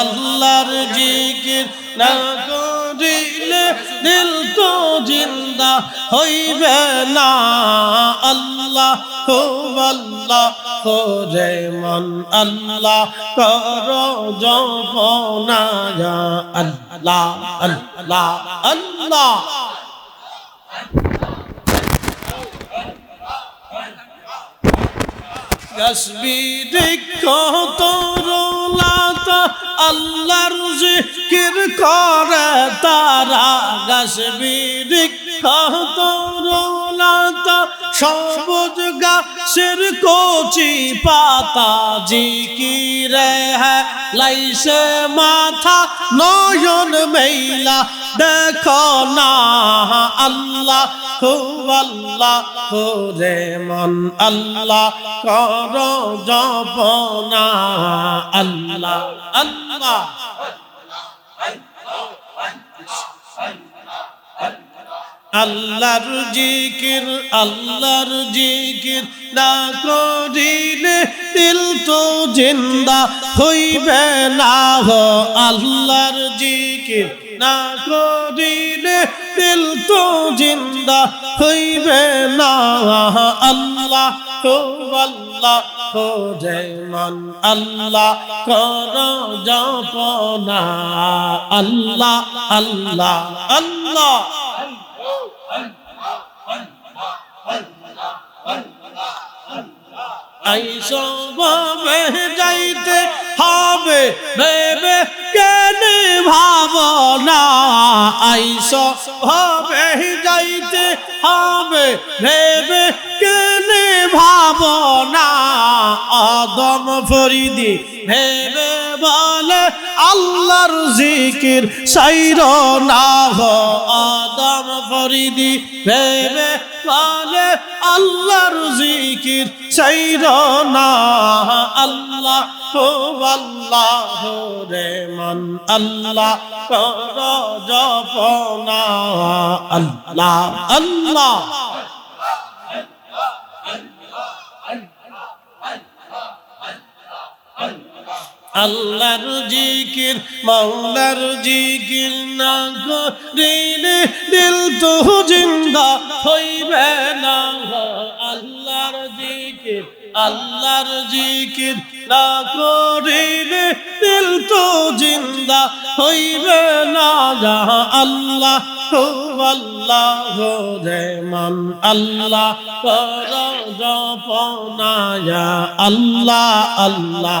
আল্লাহর জিকির না করিলে দিল তো জিন্দা হইবে না। আল্লাহ হো আল্লাহ হো রে মন, আল্লাহ কর আল্লাহ আল্লাহ আল্লাহ। তসবির কতরলাতা আল্লাহর জিকির করে তারা। তসবির কতরলাতা সবুজ গাছের কচি পাতা জিকিরে হ্যাঁ লাইসে মাথা নয়ন মেলা দেখো না, আল্লাহ হো আল্লাহ হো রে মন আল্লাহ কর জপনা আল্লাহ আল্লাহ। আল্লাহর জিকির আল্লাহর জিকির না করিলে দিল তো জিন্দা হইবে না হো আল্লাহর জিকির না করিলে দিল তো জিন্দা হইবে না আল্লাহ হো আল্লাহ হো জয়মান আল্লাহ কর জপনা। আল্লাহ আল্লাহ আল্লাহ। আইসবে যাইতে হবে ভেবে কেন ভাবনা আইস হবে যাইতে হবে ভেবে কেন ভাবনা আদম ফরিদি ভেবে বলে, আল্লাহর জিকির সাইর না হো প্রেমে বলে আল্লাহর জিকির চাইর না। আল্লাহ হো আল্লাহ রে মন, আল্লাহ কর জপনা। আল্লাহ আল্লাহ। আল্লাহর জিকির, মাওলার জিকির না করিলে দিল তো জিন্দা হইবে না আল্লাহর জিকির আল্লাহর জিকির না করিলে দিল তো জিন্দা হইবে না যাহা আল্লাহ আল্লাহ মান আল্লাহ কর জপনা আল্লাহ আল্লাহ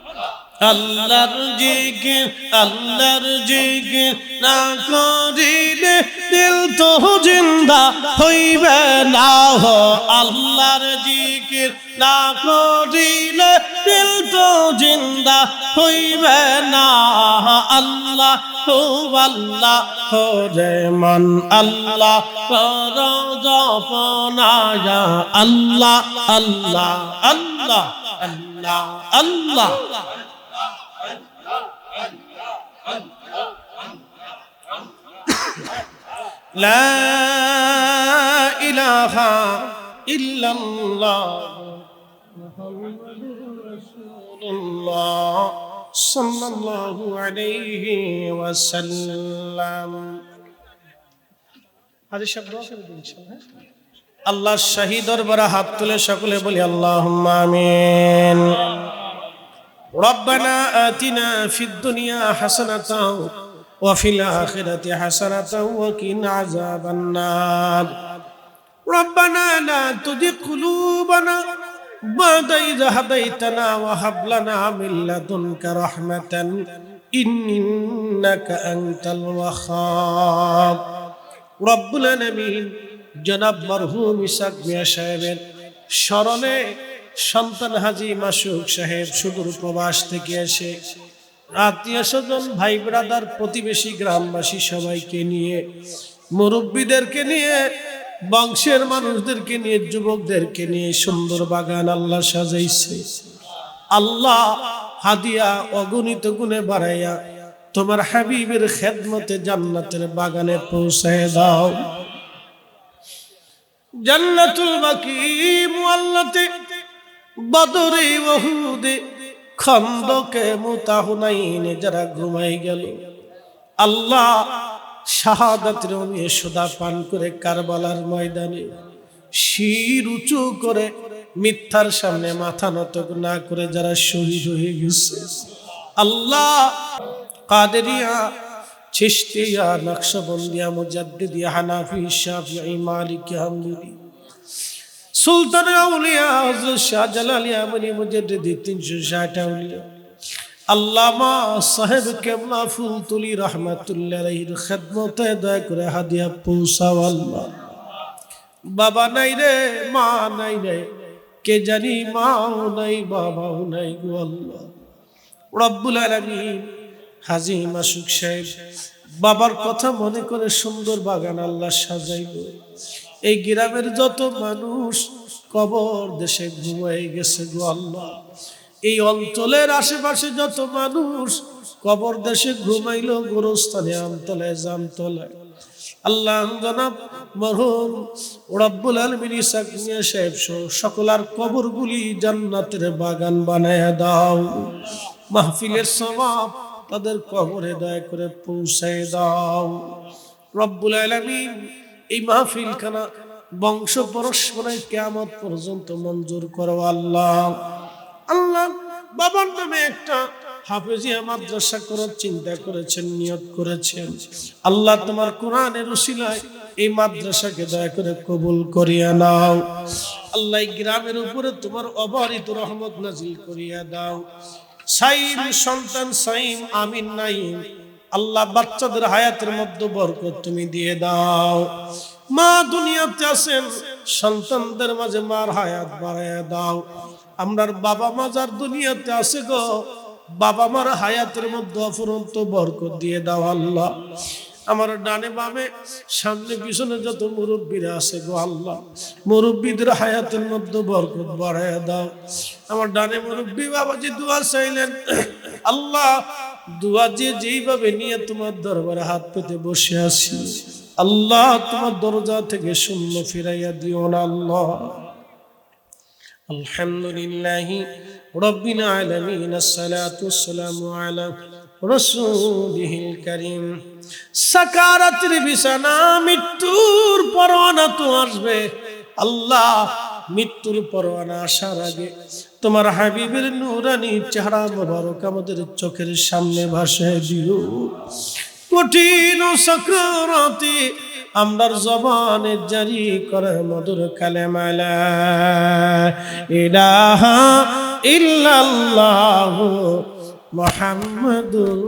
আল্লাহর জিকির আল্লাহর জিকির না করিলে দিল তো জিন্দা হইবে না হো। আল্লাহর জিকির না করিলে দিল তো জিন্দা হইবে না আল্লাহ হো আল্লাহ হো রে মন, আল্লাহ কর জপনা আল্লাহ আল্লাহ আল্লাহ আল্লাহ আল্লাহ। لا إله إلا الله محمد رسول الله صلى الله عليه وسلم হাজির সাহেব দোয়া করে দিন ইনশাআল্লাহ আল্লাহ শাহী দরবারে হাত তুলে সকলে বলি আল্লাহুম্মা আমিন ربنا آتنا في الدنيا حسنة وفي الآخرة حسنة وقنا عذاب النار ربنا لا تزغ قلوبنا بعد إذ هديتنا وهب لنا من لدنك رحمة إنك أنت الوهاب رب العالمين জনাব মরহুম ইসাক মিয়া সাহেবের স্মরণে সন্তান হাজি মাসুক সাহেব সুদূর প্রবাস থেকে এসে আত্মীয় স্বজন, ভাই ব্রাদার, প্রতিবেশী গ্রামবাসী সবাইকে নিয়ে, মুরব্বীদেরকে নিয়ে, বংশের মানুষদেরকে নিয়ে, যুবকদেরকে নিয়ে সুন্দর বাগান আল্লাহ সাজাইছে। আল্লাহ হাদিয়া অগণিত গুণে বাড়াইয়া তোমার হাবিবের খেদমতে জান্নাতের বাগানে পৌঁছায় দাও। জান্নাতুল বাকি মুআল্লাতে বদরে ওহুদে, খন্দকে মুতাহুনাইনে, যারা ঘুমাই গেল। আল্লাহ শাহাদাতের অমিয়ে সুদা পান করে কারবালার ময়দানে। শির উঁচু করে মিথ্যার সামনে মাথা নত না করে যারা শহীদ হয়ে গেছে। আল্লাহ কাদেরিয়া, চিশতিয়া, নকশবন্দিয়া, মুজাদ্দিদিয়া, হানাফি, শাফিঈ, মালিকি, হাম্বলি সুলতান আউলিয়া, হযরত শাহজালাল ইয়ামানি মুজাদ্দিদি 360 আউলিয়া। আল্লামা সাহেব কেবলা ফুল তুলি রহমাতুল্লাহ আলাইহির খেদমতে দয়া করে হাদিয়া বাবা নাই রে, মা নাই নাই বাবার কথা মনে করে সুন্দর বাগান আল্লাহ সাজাইল। এই গ্রামের যত মানুষ কবর দেশে ঘুমাই গেছে গো আল্লাহ। এই অঞ্চলের আশেপাশে যত মানুষ কবর দেশে ঘুমাইল, গোরস্থানে আমতলায় জামতলায় আল্লাহ জনাব মরহুম রব্বুল আলমিন ইসাক সাহেব সহ সকলার কবরগুলি জান্নাতের বাগান বানায় দাও। মাহফিলের সমাপ তাদের কবরে দয়া করে পৌঁছায় দাও। রব্বুল আলমিন এই মাহফিলখানা বংশ পরস্পরে কেমন পর্যন্ত মঞ্জুর করো আল্লাহ। আল্লাহ, বাবার নামে একটা হাফেজিয়া মাদ্রাসা করার চিন্তা করেছেন, নিয়ত করেছেন। আল্লাহ তোমার কোরআনের উসিলায় এই মাদ্রাসাকে দয়া করে কবুল করিয়া নাও। আল্লাহ গ্রামের উপরে তোমার অবারিত রহমত নাজিল করিয়া দাও। সাইম সন্তান সাইম আমিন নাইম আল্লাহ বাচ্চাদের হায়াতের মধ্যে বরকত তুমি দিয়ে দাও। মা দুনিয়াতে আছেন, সন্তানদের মাঝে মার হায়াত বাড়াইয়া দাও। আমরার বাবা মা যার দুনিয়াতে আছে গো, বাবা মার হায়াতের মধ্যে অফুরন্ত বরকত দিয়ে দাও আল্লাহ। আমার ডানে বামে, সামনে পিছনে যত মুরব্বীরা আছে গো আল্লাহ, মুরব্বীদের হায়াতের মধ্যে বরকত বাড়াইয়া দাও। আমার ডানে মুরব্বী বাবাজি দোয়া চাইলেন, আল্লাহ দোয়া যে যেইভাবে নিয়ে তোমার দরবারে হাত পেতে বসে আছি, আল্লাহ তোমার দরজা থেকে শূন্য ফিরাইয়া দিও না, আল্লাহ। আলহামদুলিল্লাহ রব্বিনা আলামিন, আসসালাতু ওয়াসসালামু আলা রসুলিহিল করিম। সাকারাতের বিছানা, মৃত্যুর পরোয়ানা তো আসবে। আল্লাহ, মৃত্যুর পরোয়ানা আসার আগে তোমার হাবিবের নুরানি চেহারা মোবারক আমাদের চোখের সামনে ভাসে দিও। কঠিন সকরাতে আমরার জবানে জারি করে মধুর কালেমালা। ইলাহা ইল্লাল্লাহু মুহাম্মাদুর